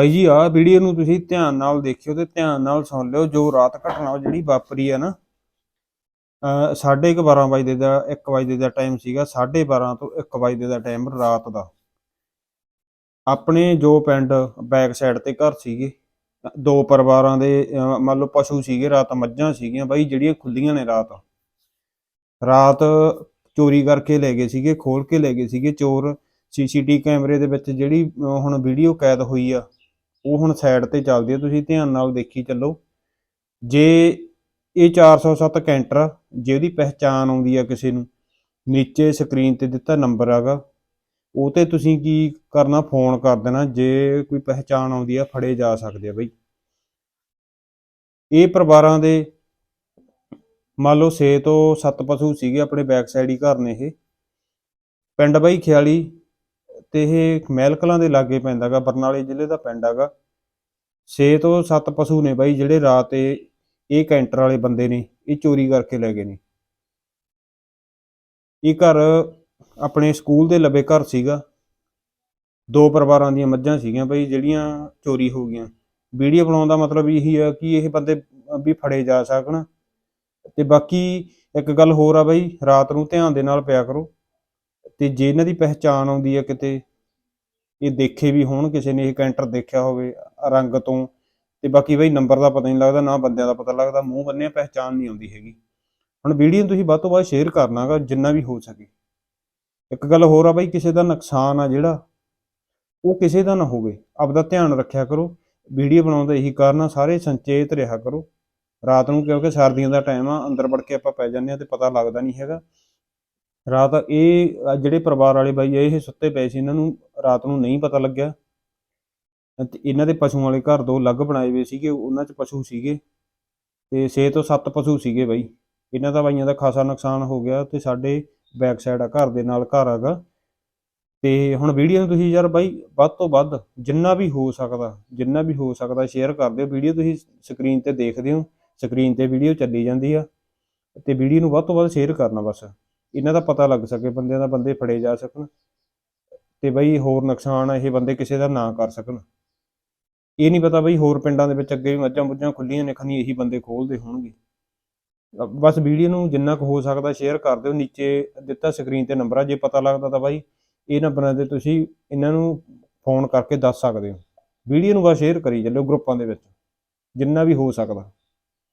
ਭਾਈ ਜੀ ਆਹ ਵੀਡੀਓ ਨੂੰ ਤੁਸੀਂ ਧਿਆਨ ਨਾਲ ਦੇਖਿਓ ਤੇ ਧਿਆਨ ਨਾਲ ਸੁਣ ਲਿਓ ਜੋ ਰਾਤ ਘਟਨਾ ਜਿਹੜੀ ਵਾਪਰੀ ਆ ਨਾ ਅ 12:30 ਵਜੇ ਦਾ 1 ਵਜੇ ਦਾ ਟਾਈਮ ਸੀਗਾ 12:30 ਤੋਂ 1 ਵਜੇ ਦਾ ਟਾਈਮ ਰਾਤ ਦਾ। ਆਪਣੇ ਜੋ ਪਿੰਡ ਬੈਕ ਸਾਈਡ ਤੇ ਘਰ ਸੀਗੇ ਦੋ ਪਰਿਵਾਰਾਂ ਦੇ ਅ, ਮੰਨ ਲਓ ਪਸ਼ੂ ਸੀਗੇ ਰਾਤ ਮੱਝਾਂ ਸੀਗੀਆਂ ਬਾਈ ਜਿਹੜੀਆਂ ਖੁੱਲੀਆਂ ਨੇ ਰਾਤ। ਰਾਤ ਚੋਰੀ ਕਰਕੇ ਲੈ ਗਏ ਸੀਗੇ ਖੋਲ ਕੇ ਲੈ ਗਏ ਸੀਗੇ ਚੋਰ ਸੀਸੀਟੀ ਕੈਮਰੇ ਦੇ ਵਿੱਚ ਜਿਹੜੀ ਹੁਣ ਵੀਡੀਓ ਕੈਦ ਹੋਈ ਆ ਉਹ ਹੁਣ ਸਾਈਡ ਤੇ ਚੱਲਦੀ ਹੈ ਤੁਸੀਂ ਧਿਆਨ ਨਾਲ ਦੇਖੀ ਚੱਲੋ। ਜੇ ਇਹ 407 ਕੈਂਟਰ ਆ, ਜੇ ਉਹਦੀ ਪਹਿਚਾਣ ਆਉਂਦੀ ਆ ਕਿਸੇ ਨੂੰ ਨੀਚੇ ਸਕਰੀਨ ਤੇ ਦਿੱਤਾ ਨੰਬਰ ਹੈਗਾ ਉਹ ਤੇ ਤੁਸੀਂ ਕੀ ਕਰਨਾ ਫੋਨ ਕਰ ਦੇਣਾ ਜੇ ਕੋਈ ਪਹਿਚਾਣ ਆਉਂਦੀ ਆ ਫੜੇ ਜਾ ਸਕਦੇ ਆ ਬਈ। ਇਹ ਪਰਿਵਾਰਾਂ ਦੇ ਮੰਨ ਲਓ 6 ਤੋਂ 7 ਪਸ਼ੂ ਸੀਗੇ ਆਪਣੇ ਬੈਕ ਸਾਈਡ ਹੀ ਘਰ ਨੇ ਇਹ। ਪਿੰਡ ਬਈ ਖਿਆਲੀ ਤੇ ਇਹ ਮਹਿਲਕਲਾਂ ਦੇ ਲਾਗੇ ਪੈਂਦਾਗਾ ਬਰਨਾਲੇ ਜ਼ਿਲ੍ਹੇ ਦਾ ਪਿੰਡ ਹੈਗਾ 6 ਤੋਂ 7 ਪਸ਼ੂ ਨੇ ਬਾਈ, ਜਿਹੜੇ ਰਾਤ ਇਹ ਇਹ ਕੈਂਟਰ ਵਾਲੇ ਬੰਦੇ ਨੇ, ਇਹ ਚੋਰੀ ਕਰਕੇ ਲੈ ਗਏ ਨੇ। ਇਹ ਘਰ ਆਪਣੇ ਸਕੂਲ ਦੇ ਲਵੇ ਘਰ ਸੀਗਾ। ਦੋ ਪਰਿਵਾਰਾਂ ਦੀਆਂ ਮੱਝਾਂ ਸੀਗੀਆਂ ਬਈ, ਜਿਹੜੀਆਂ ਚੋਰੀ ਹੋ ਗਈਆਂ। ਵੀਡੀਓ ਬਣਾਉਣ ਦਾ ਮਤਲਬ ਇਹੀ ਆ ਕਿ ਇਹ ਬੰਦੇ ਵੀ ਫੜੇ ਜਾ ਸਕਣ। ਤੇ ਬਾਕੀ ਇੱਕ ਗੱਲ ਹੋਰ ਆ ਬਈ, ਰਾਤ ਨੂੰ ਧਿਆਨ ਦੇ ਨਾਲ ਪਿਆ ਕਰੋ। ਤੇ ਜੇ ਇਹਨਾਂ ਦੀ ਪਹਿਚਾਣ ਆਉਂਦੀ ਹੈ ਕਿਤੇ, ਇਹ ਦੇਖੇ ਵੀ ਹੋਣ, ਕਿਸੇ ਨੇ ਇਹ ਕੈਂਟਰ ਦੇਖਿਆ ਹੋਵੇ ਰੰਗ ਤੋਂ, ਤੇ ਬਾਕੀ ਬਈ ਨੰਬਰ ਦਾ ਪਤਾ ਨਹੀਂ ਲੱਗਦਾ, ਨਾ ਬੰਦਿਆਂ ਦਾ ਪਤਾ ਲੱਗਦਾ, ਮੂੰਹ ਬੰਨੇ ਪਹਿਚਾਣ ਨਹੀਂ ਆਉਂਦੀ ਹੈਗੀ। ਹੁਣ ਵੀਡੀਓ ਨੂੰ ਤੁਸੀਂ ਵੱਧ ਤੋਂ ਵੱਧ ਸ਼ੇਅਰ ਕਰਨਾਗਾ ਜਿੰਨਾ ਵੀ ਹੋ ਸਕੇ। ਇੱਕ ਗੱਲ ਹੋਰ ਆ ਬਈ, ਕਿਸੇ ਦਾ ਨੁਕਸਾਨ ਆ ਜਿਹੜਾ, ਉਹ ਕਿਸੇ ਦਾ ਨਾ ਹੋਵੇ। ਆਪਦਾ ਧਿਆਨ ਰੱਖਿਆ ਕਰੋ। ਵੀਡੀਓ ਬਣਾਉਣ ਦਾ ਇਹੀ ਕਾਰਨ ਆ, ਸਾਰੇ ਸੰਚੇਤ ਰਿਹਾ ਕਰੋ। ਰਾਤ ਨੂੰ ਕਿਉਂਕਿ ਸਰਦੀਆਂ ਦਾ ਟਾਈਮ ਆ, ਅੰਦਰ ਵੜ ਕੇ ਆਪਾਂ ਪੈ ਜਾਂਦੇ ਆ ਤੇ ਪਤਾ ਲੱਗਦਾ ਨਹੀਂ ਹੈਗਾ। ਰਾਤ ਇਹ ਜਿਹੜੇ ਪਰਿਵਾਰ ਵਾਲੇ ਬਾਈ ਇਹ ਸੁੱਤੇ ਪਏ ਸੀ, ਇਹਨਾਂ ਨੂੰ ਰਾਤ ਨੂੰ ਨਹੀਂ ਪਤਾ ਲੱਗਿਆ। ਤੇ ਇਹਨਾਂ ਦੇ ਪਸ਼ੂਆਂ ਵਾਲੇ ਘਰ ਦੋ ਅਲੱਗ ਬਣਾਏ ਹੋਏ ਸੀਗੇ, ਉਹਨਾਂ 'ਚ ਪਸ਼ੂ ਸੀਗੇ। ਤੇ 6 ਤੋਂ 7 ਪਸ਼ੂ ਸੀਗੇ ਬਾਈ। ਇਹਨਾਂ ਦਾ ਬਾਈਆਂ ਦਾ ਖਾਸਾ ਨੁਕਸਾਨ ਹੋ ਗਿਆ ਤੇ ਸਾਡੇ ਬੈਕ ਸਾਈਡ ਆ ਘਰ ਦੇ ਨਾਲ ਘਰ ਹੈਗਾ। ਤੇ ਹੁਣ ਵੀਡੀਓ ਨੂੰ ਤੁਸੀਂ ਯਾਰ ਬਾਈ ਵੱਧ ਤੋਂ ਵੱਧ ਜਿੰਨਾ ਵੀ ਹੋ ਸਕਦਾ, ਜਿੰਨਾ ਵੀ ਹੋ ਸਕਦਾ ਸ਼ੇਅਰ ਕਰ ਦਿਓ। ਵੀਡੀਓ ਤੁਸੀਂ ਸਕਰੀਨ ਤੇ ਦੇਖਦੇ ਹੋ ਸਕਰੀਨ ਤੇ ਵੀਡੀਓ ਚੱਲੀ ਜਾਂਦੀ ਆ। ਤੇ ਵੀਡੀਓ ਨੂੰ ਵੱਧ ਤੋਂ ਵੱਧ ਸ਼ੇਅਰ ਕਰਨਾ ਬਸ। ਇਹਨਾਂ ਦਾ ਪਤਾ ਲੱਗ ਸਕੇ, ਬੰਦਿਆਂ ਦਾ ਬੰਦੇ ਫੜੇ ਜਾ ਸਕਣ ਤੇ ਬਈ ਹੋਰ ਨੁਕਸਾਨ ਇਹ ਬੰਦੇ ਕਿਸੇ ਦਾ ਨਾ ਕਰ ਸਕਣ। ਇਹ ਨਹੀਂ ਪਤਾ ਬਈ ਹੋਰ ਪਿੰਡਾਂ ਦੇ ਵਿੱਚ ਅੱਗੇ ਵੀ ਮੱਝਾਂ ਮੁੱਝਾਂ ਖੁੱਲੀਆਂ ਨੇ, ਖਨੀ ਇਹੀ ਬੰਦੇ ਖੋਲਦੇ ਹੋਣਗੇ। ਬਸ ਵੀਡੀਓ ਨੂੰ ਜਿੰਨਾ ਕੁ ਹੋ ਸਕਦਾ ਸ਼ੇਅਰ ਕਰ ਦਿਓ, ਨੀਚੇ ਦਿੱਤਾ ਸਕਰੀਨ ਤੇ ਨੰਬਰ ਆ, ਜੇ ਪਤਾ ਲੱਗਦਾ ਤਾਂ ਬਾਈ ਇਹ ਨੰਬਰਾਂ ਤੇ ਤੁਸੀਂ ਇਹਨਾਂ ਨੂੰ ਫੋਨ ਕਰਕੇ ਦੱਸ ਸਕਦੇ ਹੋ। ਵੀਡੀਓ ਨੂੰ ਬਸ ਸ਼ੇਅਰ ਕਰੀ ਚੱਲਿਓ ਗਰੁੱਪਾਂ ਦੇ ਵਿੱਚ, ਜਿੰਨਾ ਵੀ ਹੋ ਸਕਦਾ।